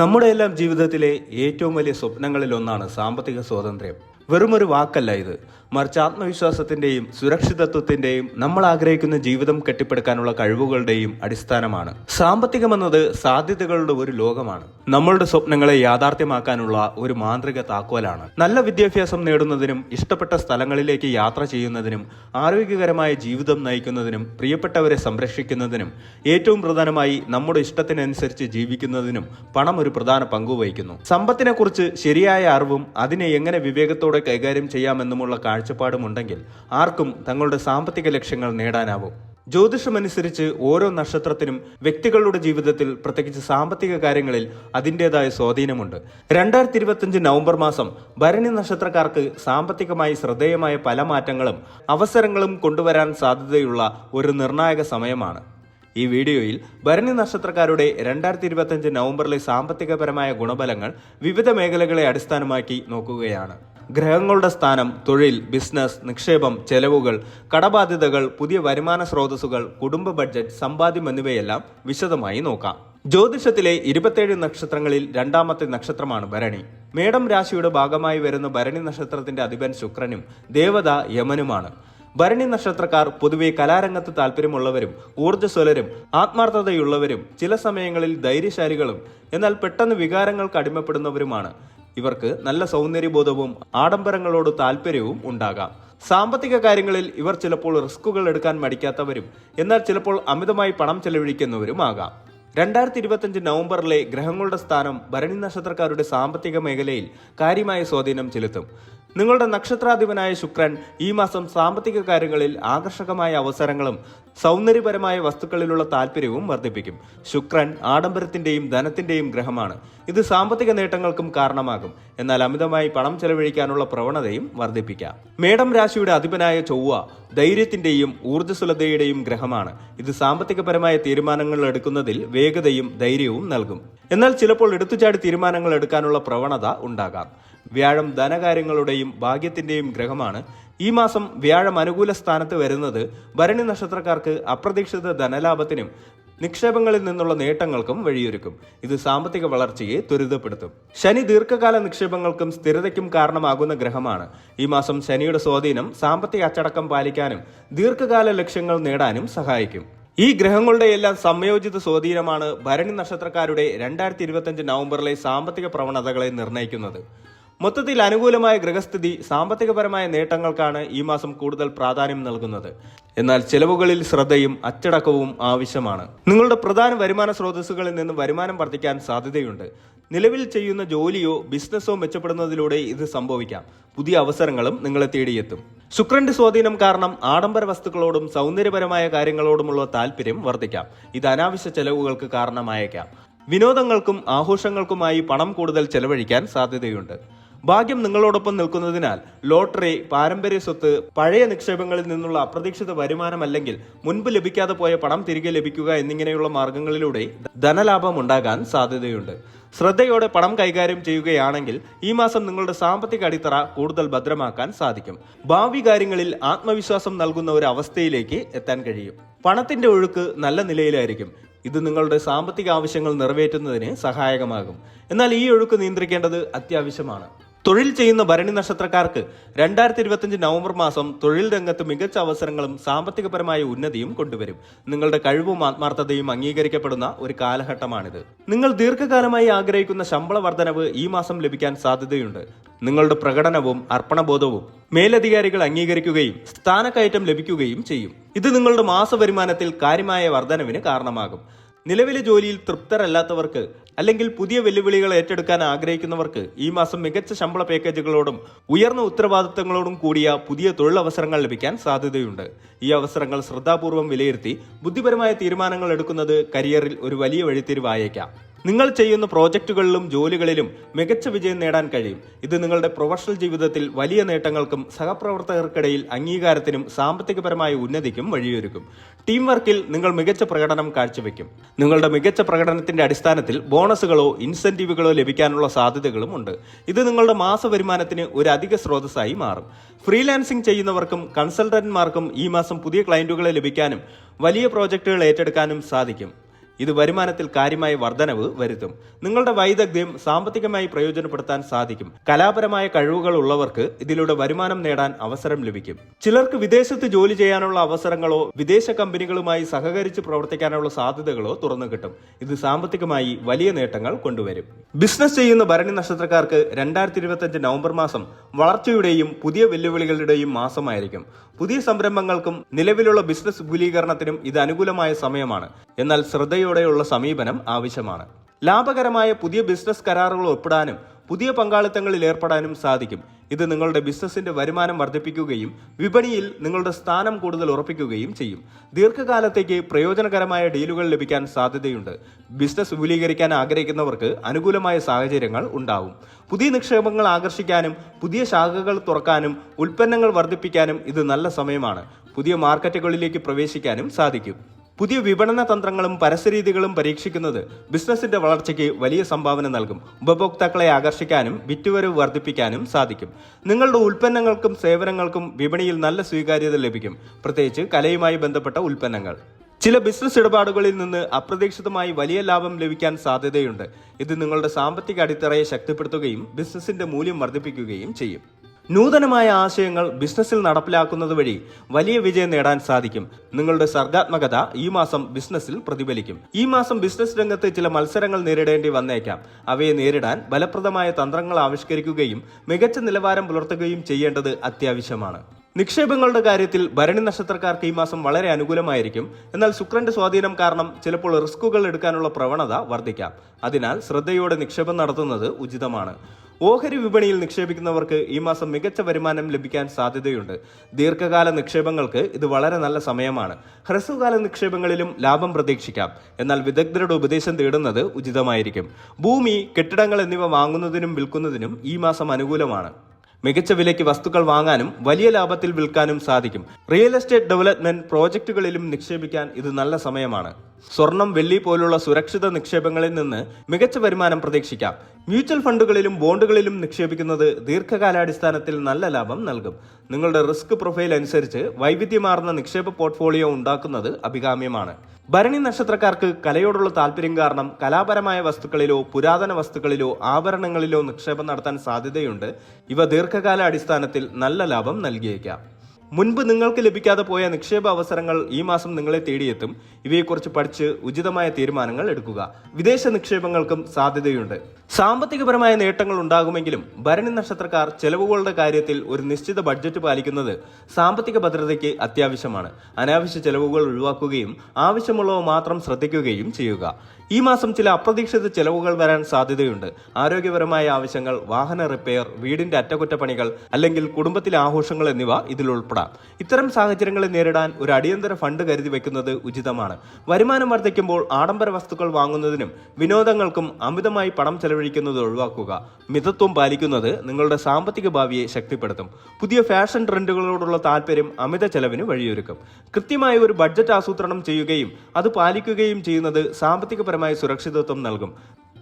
നമ്മുടെ എല്ലാം ജീവിതത്തിലെ ഏറ്റവും വലിയ സ്വപ്നങ്ങളിൽ ഒന്നാണ് സാമ്പത്തിക സ്വാതന്ത്ര്യം. വെറുമൊരു വാക്കല്ല ഇത്. മറിച്ച് ആത്മവിശ്വാസത്തിന്റെയും സുരക്ഷിതത്വത്തിന്റെയും നമ്മൾ ആഗ്രഹിക്കുന്ന ജീവിതം കെട്ടിപ്പടുക്കാനുള്ള കഴിവുകളുടെയും അടിസ്ഥാനമാണ്. സാമ്പത്തികമെന്നത് സാധ്യതകളുടെ ഒരു ലോകമാണ്. നമ്മളുടെ സ്വപ്നങ്ങളെ യാഥാർത്ഥ്യമാക്കാനുള്ള ഒരു മാന്ത്രിക താക്കോലാണ്. നല്ല വിദ്യാഭ്യാസം നേടുന്നതിനും ഇഷ്ടപ്പെട്ട സ്ഥലങ്ങളിലേക്ക് യാത്ര ചെയ്യുന്നതിനും ആരോഗ്യകരമായ ജീവിതം നയിക്കുന്നതിനും പ്രിയപ്പെട്ടവരെ സംരക്ഷിക്കുന്നതിനും ഏറ്റവും പ്രധാനമായി നമ്മുടെ ഇഷ്ടത്തിനനുസരിച്ച് ജീവിക്കുന്നതിനും പണം ഒരു പ്രധാന പങ്കുവഹിക്കുന്നു സമ്പത്തിനെ കുറിച്ച് ശരിയായ അറിവും അതിനെ എങ്ങനെ വിവേകത്തോടെ കൈകാര്യം ചെയ്യാമെന്നുമുള്ള കാഴ്ചപ്പാടുമുണ്ടെങ്കിൽ ആർക്കും തങ്ങളുടെ സാമ്പത്തിക ലക്ഷ്യങ്ങൾ നേടാനാവും. ജ്യോതിഷമനുസരിച്ച് ഓരോ നക്ഷത്രത്തിനും വ്യക്തികളുടെ ജീവിതത്തിൽ പ്രത്യേകിച്ച് സാമ്പത്തിക കാര്യങ്ങളിൽ അതിന്റെതായ സ്വാധീനമുണ്ട്. രണ്ടായിരത്തി ഇരുപത്തിയഞ്ച് നവംബർ മാസം ഭരണി നക്ഷത്രക്കാർക്ക് സാമ്പത്തികമായി ശ്രദ്ധേയമായ പല മാറ്റങ്ങളും അവസരങ്ങളും കൊണ്ടുവരാൻ സാധ്യതയുള്ള ഒരു നിർണായക സമയമാണ്. ഈ വീഡിയോയിൽ ഭരണി നക്ഷത്രക്കാരുടെ രണ്ടായിരത്തി ഇരുപത്തിയഞ്ച് നവംബറിലെ സാമ്പത്തികപരമായ ഗുണഫലങ്ങൾ വിവിധ മേഖലകളെ അടിസ്ഥാനമാക്കി നോക്കുകയാണ്. ഗ്രഹങ്ങളുടെ സ്ഥാനം തൊഴിൽ ബിസിനസ് നിക്ഷേപം ചെലവുകൾ കടബാധ്യതകൾ പുതിയ വരുമാന സ്രോതസ്സുകൾ കുടുംബ ബഡ്ജറ്റ് സമ്പാദ്യം എന്നിവയെല്ലാം വിശദമായി നോക്കാം. ജ്യോതിഷത്തിലെ ഇരുപത്തേഴ് നക്ഷത്രങ്ങളിൽ രണ്ടാമത്തെ നക്ഷത്രമാണ് ഭരണി. മേടം രാശിയുടെ ഭാഗമായി വരുന്ന ഭരണി നക്ഷത്രത്തിന്റെ അധിപൻ ശുക്രനും ദേവത യമനുമാണ്. ഭരണി നക്ഷത്രക്കാർ പൊതുവെ കലാരംഗത്ത് താല്പര്യമുള്ളവരും ഊർജസ്വലരും ആത്മാർത്ഥതയുള്ളവരും ചില സമയങ്ങളിൽ ധൈര്യശാലികളും എന്നാൽ പെട്ടെന്ന് വികാരങ്ങൾക്ക് അടിമപ്പെടുന്നവരുമാണ്. ഇവർക്ക് നല്ല സൗന്ദര്യബോധവും ആഡംബരങ്ങളോട് താല്പര്യവും ഉണ്ടാകാം. സാമ്പത്തിക കാര്യങ്ങളിൽ ഇവർ ചിലപ്പോൾ റിസ്കുകൾ എടുക്കാൻ മടിക്കാത്തവരും എന്നാൽ ചിലപ്പോൾ അമിതമായി പണം ചെലവഴിക്കുന്നവരുമാകാം രണ്ടായിരത്തി ഇരുപത്തിയഞ്ച് നവംബറിലെ ഗ്രഹങ്ങളുടെ സ്ഥാനം ഭരണി നക്ഷത്രക്കാരുടെ സാമ്പത്തിക മേഖലയിൽ കാര്യമായ സ്വാധീനം ചെലുത്തും. നിങ്ങളുടെ നക്ഷത്രാധിപനായ ശുക്രൻ ഈ മാസം സാമ്പത്തിക കാര്യങ്ങളിൽ ആകർഷകമായ അവസരങ്ങളും സൗന്ദര്യപരമായ വസ്തുക്കളിലുള്ള താല്പര്യവും വർദ്ധിപ്പിക്കും. ശുക്രൻ ആഡംബരത്തിന്റെയും ധനത്തിന്റെയും ഗ്രഹമാണ്. ഇത് സാമ്പത്തിക നേട്ടങ്ങൾക്കും കാരണമാകും. എന്നാൽ അമിതമായി പണം ചെലവഴിക്കാനുള്ള പ്രവണതയും വർദ്ധിപ്പിക്കാം. മേടം രാശിയുടെ അധിപനായ ചൊവ്വ ധൈര്യത്തിന്റെയും ഊർജസ്വലതയുടെയും ഗ്രഹമാണ്. ഇത് സാമ്പത്തികപരമായ തീരുമാനങ്ങൾ എടുക്കുന്നതിൽ വേഗതയും ധൈര്യവും നൽകും. എന്നാൽ ചിലപ്പോൾ എടുത്തുചാടി തീരുമാനങ്ങൾ എടുക്കാനുള്ള പ്രവണത ഉണ്ടാകാം. വ്യാഴം ധനകാര്യങ്ങളുടെയും ഭാഗ്യത്തിന്റെയും ഗ്രഹമാണ്. ഈ മാസം വ്യാഴം അനുകൂല സ്ഥാനത്ത് വരുന്നത് ഭരണി നക്ഷത്രക്കാർക്ക് അപ്രതീക്ഷിത ധനലാഭത്തിനും നിക്ഷേപങ്ങളിൽ നിന്നുള്ള നേട്ടങ്ങൾക്കും വഴിയൊരുക്കും. ഇത് സാമ്പത്തിക വളർച്ചയെ ത്വരിതപ്പെടുത്തും. ശനി ദീർഘകാല നിക്ഷേപങ്ങൾക്കും സ്ഥിരതയ്ക്കും കാരണമാകുന്ന ഗ്രഹമാണ്. ഈ മാസം ശനിയുടെ സ്വാധീനം സാമ്പത്തിക അച്ചടക്കം പാലിക്കാനും ദീർഘകാല ലക്ഷ്യങ്ങൾ നേടാനും സഹായിക്കും. ഈ ഗ്രഹങ്ങളുടെ എല്ലാം സംയോജിത സ്വാധീനമാണ് ഭരണി നക്ഷത്രക്കാരുടെ രണ്ടായിരത്തി ഇരുപത്തിയഞ്ച് നവംബറിലെ സാമ്പത്തിക പ്രവണതകളെ നിർണയിക്കുന്നത്. മൊത്തത്തിൽ അനുകൂലമായ ഗൃഹസ്ഥിതി സാമ്പത്തികപരമായ നേട്ടങ്ങൾക്കാണ് ഈ മാസം കൂടുതൽ പ്രാധാന്യം നൽകുന്നത്. എന്നാൽ ചെലവുകളിൽ ശ്രദ്ധയും അച്ചടക്കവും ആവശ്യമാണ്. നിങ്ങളുടെ പ്രധാന വരുമാന സ്രോതസ്സുകളിൽ നിന്ന് വരുമാനം വർദ്ധിക്കാൻ സാധ്യതയുണ്ട്. നിലവിൽ ചെയ്യുന്ന ജോലിയോ ബിസിനസ്സോ മെച്ചപ്പെടുന്നതിലൂടെ ഇത് സംഭവിക്കാം. പുതിയ അവസരങ്ങളും നിങ്ങളെ തേടിയെത്തും. ശുക്രന്റെ സ്വാധീനം കാരണം ആഡംബര വസ്തുക്കളോടും സൗന്ദര്യപരമായ കാര്യങ്ങളോടുമുള്ള താല്പര്യം വർദ്ധിക്കാം. ഇത് അനാവശ്യ ചെലവുകൾക്ക് കാരണമായേക്കാം. വിനോദങ്ങൾക്കും ആഘോഷങ്ങൾക്കുമായി പണം കൂടുതൽ ചെലവഴിക്കാൻ സാധ്യതയുണ്ട്. ഭാഗ്യം നിങ്ങളോടൊപ്പം നിൽക്കുന്നതിനാൽ ലോട്ടറി പാരമ്പര്യ സ്വത്ത് പഴയ നിക്ഷേപങ്ങളിൽ നിന്നുള്ള അപ്രതീക്ഷിത വരുമാനം അല്ലെങ്കിൽ മുൻപ് ലഭിക്കാതെ പോയ പണം തിരികെ ലഭിക്കുക എന്നിങ്ങനെയുള്ള മാർഗങ്ങളിലൂടെ ധനലാഭം ഉണ്ടാകാൻ സാധ്യതയുണ്ട്. ശ്രദ്ധയോടെ പണം കൈകാര്യം ചെയ്യുകയാണെങ്കിൽ ഈ മാസം നിങ്ങളുടെ സാമ്പത്തിക അടിത്തറ കൂടുതൽ ഭദ്രമാക്കാൻ സാധിക്കും. ഭാവി കാര്യങ്ങളിൽ ആത്മവിശ്വാസം നൽകുന്ന ഒരു അവസ്ഥയിലേക്ക് എത്താൻ കഴിയും. പണത്തിന്റെ ഒഴുക്ക് നല്ല നിലയിലായിരിക്കും. ഇത് നിങ്ങളുടെ സാമ്പത്തിക ആവശ്യങ്ങൾ നിറവേറ്റുന്നതിന് സഹായകമാകും. എന്നാൽ ഈ ഒഴുക്ക് നിയന്ത്രിക്കേണ്ടത് അത്യാവശ്യമാണ്. തൊഴിൽ ചെയ്യുന്ന ഭരണി നക്ഷത്രക്കാർക്ക് രണ്ടായിരത്തി ഇരുപത്തിയഞ്ച് നവംബർ മാസം തൊഴിൽ രംഗത്ത് മികച്ച അവസരങ്ങളും സാമ്പത്തികപരമായ ഉന്നതിയും കൊണ്ടുവരും. നിങ്ങളുടെ കഴിവും ആത്മാർത്ഥതയും അംഗീകരിക്കപ്പെടുന്ന ഒരു കാലഘട്ടമാണിത്. നിങ്ങൾ ദീർഘകാലമായി ആഗ്രഹിക്കുന്ന ശമ്പള വർധനവ് ഈ മാസം ലഭിക്കാൻ സാധ്യതയുണ്ട്. നിങ്ങളുടെ പ്രകടനവും അർപ്പണബോധവും മേലധികാരികൾ അംഗീകരിക്കുകയും സ്ഥാനക്കയറ്റം ലഭിക്കുകയും ചെയ്യും. ഇത് നിങ്ങളുടെ മാസ വരുമാനത്തിൽ കാര്യമായ വർധനവിന് കാരണമാകും. നിലവിലെ ജോലിയിൽ തൃപ്തരല്ലാത്തവർക്ക് അല്ലെങ്കിൽ പുതിയ വെല്ലുവിളികൾ ഏറ്റെടുക്കാൻ ആഗ്രഹിക്കുന്നവർക്ക് ഈ മാസം മികച്ച ശമ്പള പാക്കേജുകളോടും ഉയർന്ന ഉത്തരവാദിത്തങ്ങളോടും കൂടിയ പുതിയ തൊഴിലവസരങ്ങൾ ലഭിക്കാൻ സാധ്യതയുണ്ട്. ഈ അവസരങ്ങൾ ശ്രദ്ധാപൂർവം വിലയിരുത്തി ബുദ്ധിപരമായ തീരുമാനങ്ങൾ എടുക്കുന്നത് കരിയറിൽ ഒരു വലിയ വഴിത്തിരിവായേക്കാം. നിങ്ങൾ ചെയ്യുന്ന പ്രോജക്റ്റുകളിലും ജോലികളിലും മികച്ച വിജയം നേടാൻ കഴിയും. ഇത് നിങ്ങളുടെ പ്രൊഫഷണൽ ജീവിതത്തിൽ വലിയ നേട്ടങ്ങൾക്കും സഹപ്രവർത്തകർക്കിടയിൽ അംഗീകാരത്തിനും സാമ്പത്തികപരമായ ഉന്നതിക്കും വഴിയൊരുക്കും. ടീം വർക്കിൽ നിങ്ങൾ മികച്ച പ്രകടനം കാഴ്ചവെക്കും. നിങ്ങളുടെ മികച്ച പ്രകടനത്തിന്റെ അടിസ്ഥാനത്തിൽ ബോണസുകളോ ഇൻസെന്റീവുകളോ ലഭിക്കാനുള്ള സാധ്യതകളും ഉണ്ട്. ഇത് നിങ്ങളുടെ മാസ വരുമാനത്തിന് ഒരു അധിക സ്രോതസ്സായി മാറും. ഫ്രീലാൻസിംഗ് ചെയ്യുന്നവർക്കും കൺസൾട്ടന്റ്മാർക്കും ഈ മാസം പുതിയ ക്ലയന്റുകളെ ലഭിക്കാനും വലിയ പ്രോജക്റ്റുകൾ ഏറ്റെടുക്കാനും സാധിക്കും. ഇത് വരുമാനത്തിൽ കാര്യമായ വർധനവ് വരുത്തും. നിങ്ങളുടെ വൈദഗ്ധ്യം സാമ്പത്തികമായി പ്രയോജനപ്പെടുത്താൻ സാധിക്കും. കലാപരമായ കഴിവുകൾ ഉള്ളവർക്ക് ഇതിലൂടെ വരുമാനം നേടാൻ അവസരം ലഭിക്കും. ചിലർക്ക് വിദേശത്ത് ജോലി ചെയ്യാനുള്ള അവസരങ്ങളോ വിദേശ കമ്പനികളുമായി സഹകരിച്ച് പ്രവർത്തിക്കാനുള്ള സാധ്യതകളോ തുറന്നു കിട്ടും. ഇത് സാമ്പത്തികമായി വലിയ നേട്ടങ്ങൾ കൊണ്ടുവരും. ബിസിനസ് ചെയ്യുന്ന ഭരണി നക്ഷത്രക്കാർക്ക് രണ്ടായിരത്തി ഇരുപത്തി നവംബർ മാസം വളർച്ചയുടെയും പുതിയ വെല്ലുവിളികളുടെയും മാസമായിരിക്കും. പുതിയ സംരംഭങ്ങൾക്കും നിലവിലുള്ള ബിസിനസ് വിപുലീകരണത്തിനും ഇത് അനുകൂലമായ സമയമാണ്. എന്നാൽ ശ്രദ്ധയോടെയുള്ള സമീപനം ആവശ്യമാണ്. ലാഭകരമായ പുതിയ ബിസിനസ് കരാറുകൾ ഒപ്പിടാനും പുതിയ പങ്കാളിത്തങ്ങളിൽ ഏർപ്പെടാനും സാധിക്കും. ഇത് നിങ്ങളുടെ ബിസിനസിന്റെ വരുമാനം വർദ്ധിപ്പിക്കുകയും വിപണിയിൽ നിങ്ങളുടെ സ്ഥാനം കൂടുതൽ ഉറപ്പിക്കുകയും ചെയ്യും. ദീർഘകാലത്തേക്ക് പ്രയോജനകരമായ ഡീലുകൾ ലഭിക്കാൻ സാധ്യതയുണ്ട്. ബിസിനസ് വിപുലീകരിക്കാൻ ആഗ്രഹിക്കുന്നവർക്ക് അനുകൂലമായ സാഹചര്യങ്ങൾ ഉണ്ടാവും. പുതിയ നിക്ഷേപങ്ങൾ ആകർഷിക്കാനും പുതിയ ശാഖകൾ തുറക്കാനും ഉൽപ്പന്നങ്ങൾ വർദ്ധിപ്പിക്കാനും ഇത് നല്ല സമയമാണ്. പുതിയ മാർക്കറ്റുകളിലേക്ക് പ്രവേശിക്കാനും സാധിക്കും. പുതിയ വിപണന തന്ത്രങ്ങളും പരസ്യരീതികളും പരീക്ഷിക്കുന്നത് ബിസിനസിന്റെ വളർച്ചയ്ക്ക് വലിയ സംഭാവന നൽകും. ഉപഭോക്താക്കളെ ആകർഷിക്കാനും വിറ്റുവരവ് വർദ്ധിപ്പിക്കാനും സാധിക്കും. നിങ്ങളുടെ ഉൽപ്പന്നങ്ങൾക്കും സേവനങ്ങൾക്കും വിപണിയിൽ നല്ല സ്വീകാര്യത ലഭിക്കും. പ്രത്യേകിച്ച് കലയുമായി ബന്ധപ്പെട്ട ഉൽപ്പന്നങ്ങൾ. ചില ബിസിനസ് ഇടപാടുകളിൽ നിന്ന് അപ്രതീക്ഷിതമായി വലിയ ലാഭം ലഭിക്കാൻ സാധ്യതയുണ്ട്. ഇത് നിങ്ങളുടെ സാമ്പത്തിക അടിത്തറയെ ശക്തിപ്പെടുത്തുകയും ബിസിനസിന്റെ മൂല്യം വർദ്ധിപ്പിക്കുകയും ചെയ്യും. നൂതനമായ ആശയങ്ങൾ ബിസിനസ്സിൽ നടപ്പിലാക്കുന്നത് വഴി വലിയ വിജയം നേടാൻ സാധിക്കും. നിങ്ങളുടെ സർഗാത്മകത ഈ മാസം ബിസിനസ്സിൽ പ്രതിഫലിക്കും. ഈ മാസം ബിസിനസ് രംഗത്ത് ചില മത്സരങ്ങൾ നേരിടേണ്ടി വന്നേക്കാം. അവയെ നേരിടാൻ ഫലപ്രദമായ തന്ത്രങ്ങൾ ആവിഷ്കരിക്കുകയും മികച്ച നിലവാരം പുലർത്തുകയും ചെയ്യേണ്ടത് അത്യാവശ്യമാണ്. നിക്ഷേപങ്ങളുടെ കാര്യത്തിൽ ഭരണി നക്ഷത്രക്കാർക്ക് ഈ മാസം വളരെ അനുകൂലമായിരിക്കും. എന്നാൽ ശുക്രന്റെ സ്വാധീനം കാരണം ചിലപ്പോൾ റിസ്കുകൾ എടുക്കാനുള്ള പ്രവണത വർദ്ധിക്കാം. അതിനാൽ ശ്രദ്ധയോടെ നിക്ഷേപം നടത്തുന്നത് ഉചിതമാണ്. ഓഹരി വിപണിയിൽ നിക്ഷേപിക്കുന്നവർക്ക് ഈ മാസം മികച്ച വരുമാനം ലഭിക്കാൻ സാധ്യതയുണ്ട്. ദീർഘകാല നിക്ഷേപങ്ങൾക്ക് ഇത് വളരെ നല്ല സമയമാണ്. ഹ്രസ്വകാല നിക്ഷേപങ്ങളിലും ലാഭം പ്രതീക്ഷിക്കാം. എന്നാൽ വിദഗ്ധരുടെ ഉപദേശം തേടുന്നത് ഉചിതമായിരിക്കും. ഭൂമി കെട്ടിടങ്ങൾ എന്നിവ വാങ്ങുന്നതിനും വിൽക്കുന്നതിനും ഈ മാസം അനുകൂലമാണ്. മികച്ച വിലയ്ക്ക് വസ്തുക്കൾ വാങ്ങാനും വലിയ ലാഭത്തിൽ വിൽക്കാനും സാധിക്കും. റിയൽ എസ്റ്റേറ്റ് ഡെവലപ്മെന്റ് പ്രോജക്റ്റുകളിലും നിക്ഷേപിക്കാൻ ഇത് നല്ല സമയമാണ്. സ്വർണം വെള്ളി പോലുള്ള സുരക്ഷിത നിക്ഷേപങ്ങളിൽ നിന്ന് മികച്ച വരുമാനം പ്രതീക്ഷിക്കാം. മ്യൂച്വൽ ഫണ്ടുകളിലും ബോണ്ടുകളിലും നിക്ഷേപിക്കുന്നത് ദീർഘകാലാടിസ്ഥാനത്തിൽ നല്ല ലാഭം നൽകും. നിങ്ങളുടെ റിസ്ക് പ്രൊഫൈൽ അനുസരിച്ച് വൈവിധ്യമാർന്ന നിക്ഷേപ പോർട്ട്ഫോളിയോ ഉണ്ടാക്കുന്നത് അഭികാമ്യമാണ്. ഭരണി നക്ഷത്രക്കാർക്ക് കലയോടുള്ള താല്പര്യം കാരണം കലാപരമായ വസ്തുക്കളിലോ പുരാതന വസ്തുക്കളിലോ ആഭരണങ്ങളിലോ നിക്ഷേപം നടത്താൻ സാധ്യതയുണ്ട്. ഇവ ദീർഘകാല അടിസ്ഥാനത്തിൽ നല്ല ലാഭം നൽകിയേക്കാം. മുൻപ് നിങ്ങൾക്ക് ലഭിക്കാതെ പോയ നിക്ഷേപ അവസരങ്ങൾ ഈ മാസം നിങ്ങളെ തേടിയെത്തും. ഇവയെക്കുറിച്ച് പഠിച്ച് ഉചിതമായ തീരുമാനങ്ങൾ എടുക്കുക. വിദേശ നിക്ഷേപങ്ങൾക്കും സാധ്യതയുണ്ട്. സാമ്പത്തികപരമായ നേട്ടങ്ങൾ ഉണ്ടാകുമെങ്കിലും ഭരണി നക്ഷത്രക്കാർ ചെലവുകളുടെ കാര്യത്തിൽ ഒരു നിശ്ചിത ബഡ്ജറ്റ് പാലിക്കുന്നത് സാമ്പത്തിക ഭദ്രതയ്ക്ക് അത്യാവശ്യമാണ്. അനാവശ്യ ചെലവുകൾ ഒഴിവാക്കുകയും ആവശ്യമുള്ളവ മാത്രം ശ്രദ്ധിക്കുകയും ചെയ്യുക. ഈ മാസം ചില അപ്രതീക്ഷിത ചെലവുകൾ വരാൻ സാധ്യതയുണ്ട്. ആരോഗ്യപരമായ ആവശ്യങ്ങൾ വാഹന റിപ്പയർ വീടിന്റെ അറ്റകുറ്റപ്പണികൾ അല്ലെങ്കിൽ കുടുംബത്തിലെ ആഘോഷങ്ങൾ എന്നിവ ഇതിൽ ഉൾപ്പെടാം. ഇത്തരം സാഹചര്യങ്ങളെ നേരിടാൻ ഒരു അടിയന്തര ഫണ്ട് കരുതി വെക്കുന്നത് ഉചിതമാണ്. വരുമാനം വർദ്ധിക്കുമ്പോൾ ആഡംബര വസ്തുക്കൾ വാങ്ങുന്നതിനും വിനോദങ്ങൾക്കും അമിതമായി പണം ചെലവഴിക്കുന്നത് ഒഴിവാക്കുക. മിതത്വം പാലിക്കുന്നത് നിങ്ങളുടെ സാമ്പത്തിക ഭാവിയെ ശക്തിപ്പെടുത്തും. പുതിയ ഫാഷൻ ട്രെൻഡുകളോടുള്ള താല്പര്യം അമിത ചെലവിന് വഴിയൊരുക്കും. കൃത്യമായ ഒരു ബഡ്ജറ്റ് ആസൂത്രണം ചെയ്യുകയും അത് പാലിക്കുകയും ചെയ്യുന്നത് സാമ്പത്തികപരമായ സുരക്ഷിതത്വം നൽകും.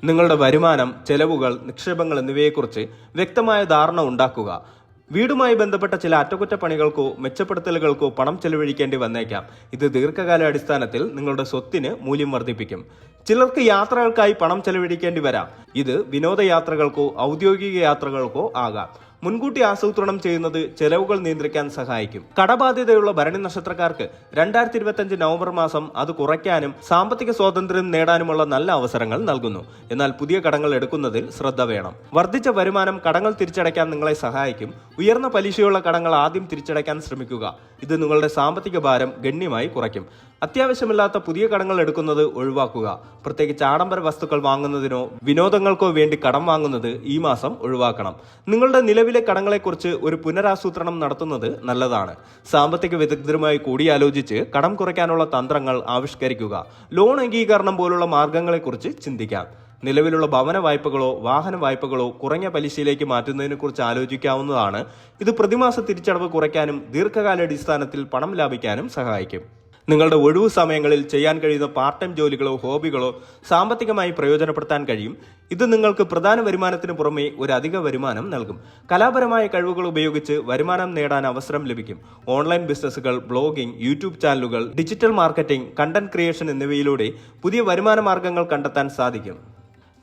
നിങ്ങളുടെ വരുമാനം ചെലവുകൾ നിക്ഷേപങ്ങൾ എന്നിവയെക്കുറിച്ച് വ്യക്തമായ ധാരണ ഉണ്ടാക്കുക. വീടുമായി ബന്ധപ്പെട്ട ചില അറ്റകുറ്റപ്പണികൾക്കോ മെച്ചപ്പെടുത്തലുകൾക്കോ പണം ചെലവഴിക്കേണ്ടി വന്നേക്കാം. ഇത് ദീർഘകാല അടിസ്ഥാനത്തിൽ നിങ്ങളുടെ സ്വത്തിന് മൂല്യം വർദ്ധിപ്പിക്കും. ചിലർക്ക് യാത്രകൾക്കായി പണം ചെലവഴിക്കേണ്ടി വരാം. ഇത് വിനോദയാത്രകൾക്കോ ഔദ്യോഗിക യാത്രകൾക്കോ ആകാം. മുൻകൂട്ടി ആസൂത്രണം ചെയ്യുന്നത് ചെലവുകൾ നിയന്ത്രിക്കാൻ സഹായിക്കും. കടബാധ്യതയുള്ള ഭരണി നക്ഷത്രക്കാർക്ക് രണ്ടായിരത്തി ഇരുപത്തിയഞ്ച് നവംബർ മാസം അത് കുറയ്ക്കാനും സാമ്പത്തിക സ്വാതന്ത്ര്യം നേടാനുമുള്ള നല്ല അവസരങ്ങൾ നൽകുന്നു. എന്നാൽ പുതിയ കടങ്ങൾ എടുക്കുന്നതിൽ ശ്രദ്ധ വേണം. വർദ്ധിച്ച വരുമാനം കടങ്ങൾ തിരിച്ചടയ്ക്കാൻ നിങ്ങളെ സഹായിക്കും. ഉയർന്ന പലിശയുള്ള കടങ്ങൾ ആദ്യം തിരിച്ചടയ്ക്കാൻ ശ്രമിക്കുക. ഇത് നിങ്ങളുടെ സാമ്പത്തിക ഭാരം ഗണ്യമായി കുറയ്ക്കും. അത്യാവശ്യമില്ലാത്ത പുതിയ കടങ്ങൾ എടുക്കുന്നത് ഒഴിവാക്കുക. പ്രത്യേകിച്ച് ആഡംബര വസ്തുക്കൾ വാങ്ങുന്നതിനോ വിനോദങ്ങൾക്കോ വേണ്ടി കടം വാങ്ങുന്നത് ഈ മാസം ഒഴിവാക്കണം. നിങ്ങളുടെ നിലവിലെ കടങ്ങളെക്കുറിച്ച് ഒരു പുനരാസൂത്രണം നടത്തുന്നത് നല്ലതാണ്. സാമ്പത്തിക വിദഗ്ധരുമായി കൂടിയാലോചിച്ച് കടം കുറയ്ക്കാനുള്ള തന്ത്രങ്ങൾ ആവിഷ്കരിക്കുക. ലോൺ അംഗീകരണം പോലുള്ള മാർഗങ്ങളെക്കുറിച്ച് ചിന്തിക്കാം. നിലവിലുള്ള ഭവന വായ്പകളോ വാഹന വായ്പകളോ കുറഞ്ഞ പലിശയിലേക്ക് മാറ്റുന്നതിനെക്കുറിച്ച് ആലോചിക്കാവുന്നതാണ്. ഇത് പ്രതിമാസ തിരിച്ചടവ് കുറയ്ക്കാനും ദീർഘകാല അടിസ്ഥാനത്തിൽ പണം ലാഭിക്കാനും സഹായിക്കും. നിങ്ങളുടെ ഒഴിവു സമയങ്ങളിൽ ചെയ്യാൻ കഴിയുന്ന പാർട്ട് ടൈം ജോലികളോ ഹോബികളോ സാമ്പത്തികമായി പ്രയോജനപ്പെടുത്താൻ കഴിയും. ഇത് നിങ്ങൾക്ക് പ്രധാന വരുമാനത്തിന് പുറമേ ഒരു അധിക വരുമാനം നൽകും. കലാപരമായ കഴിവുകൾ ഉപയോഗിച്ച് വരുമാനം നേടാൻ അവസരം ലഭിക്കും. ഓൺലൈൻ ബിസിനസ്സുകൾ ബ്ലോഗിംഗ് യൂട്യൂബ് ചാനലുകൾ ഡിജിറ്റൽ മാർക്കറ്റിംഗ് കണ്ടന്റ് ക്രിയേഷൻ എന്നിവയിലൂടെ പുതിയ വരുമാന മാർഗങ്ങൾ കണ്ടെത്താൻ സാധിക്കും.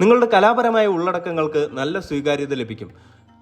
നിങ്ങളുടെ കലാപരമായ ഉള്ളടക്കങ്ങൾക്ക് നല്ല സ്വീകാര്യത ലഭിക്കും.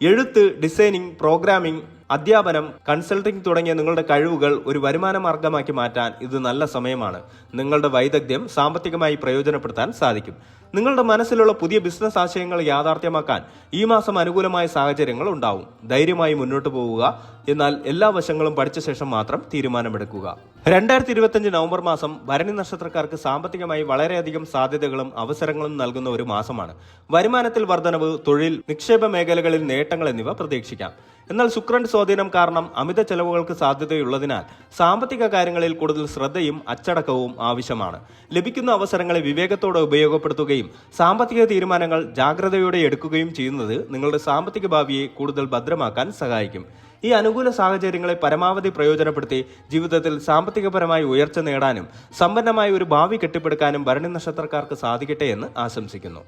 എഴുത്ത് ഡിസൈനിങ് പ്രോഗ്രാമിംഗ് അധ്യാപനം കൺസൾട്ടിംഗ് തുടങ്ങിയ നിങ്ങളുടെ കഴിവുകൾ ഒരു വരുമാന മാർഗമാക്കി മാറ്റാൻ ഇത് നല്ല സമയമാണ്. നിങ്ങളുടെ വൈദഗ്ധ്യം സാമ്പത്തികമായി പ്രയോജനപ്പെടുത്താൻ സാധിക്കും. നിങ്ങളുടെ മനസ്സിലുള്ള പുതിയ ബിസിനസ് ആശയങ്ങൾ യാഥാർത്ഥ്യമാക്കാൻ ഈ മാസം അനുകൂലമായ സാഹചര്യങ്ങൾ ഉണ്ടാവും. ധൈര്യമായി മുന്നോട്ട് പോവുക എന്നാൽ എല്ലാ വശങ്ങളും പഠിച്ച ശേഷം മാത്രം തീരുമാനമെടുക്കുക. രണ്ടായിരത്തി ഇരുപത്തിയഞ്ച് നവംബർ മാസം ഭരണി നക്ഷത്രക്കാർക്ക് സാമ്പത്തികമായി വളരെയധികം സാധ്യതകളും അവസരങ്ങളും നൽകുന്ന ഒരു മാസമാണ്. വരുമാനത്തിൽ വർധനവ് തൊഴിൽ നിക്ഷേപ മേഖലകളിൽ നേട്ടങ്ങൾ എന്നിവ പ്രതീക്ഷിക്കാം. എന്നാൽ ശുക്രൻ സ്വാധീനം കാരണം അമിത ചെലവുകൾക്ക് സാധ്യതയുള്ളതിനാൽ സാമ്പത്തിക കാര്യങ്ങളിൽ കൂടുതൽ ശ്രദ്ധയും അച്ചടക്കവും ആവശ്യമാണ്. ലഭിക്കുന്ന അവസരങ്ങളെ വിവേകത്തോടെ ഉപയോഗപ്പെടുത്തുകയും സാമ്പത്തിക തീരുമാനങ്ങൾ ജാഗ്രതയോടെ എടുക്കുകയും ചെയ്യുന്നത് നിങ്ങളുടെ സാമ്പത്തിക ഭാവിയെ കൂടുതൽ ഭദ്രമാക്കാൻ സഹായിക്കും. ഈ അനുകൂല സാഹചര്യങ്ങളെ പരമാവധി പ്രയോജനപ്പെടുത്തി ജീവിതത്തിൽ സാമ്പത്തികപരമായി ഉയർച്ച നേടാനും സമ്പന്നമായ ഒരു ഭാവി കെട്ടിപ്പടുക്കാനും ഭരണി നക്ഷത്രക്കാർക്ക് സാധിക്കട്ടെ എന്ന് ആശംസിക്കുന്നു.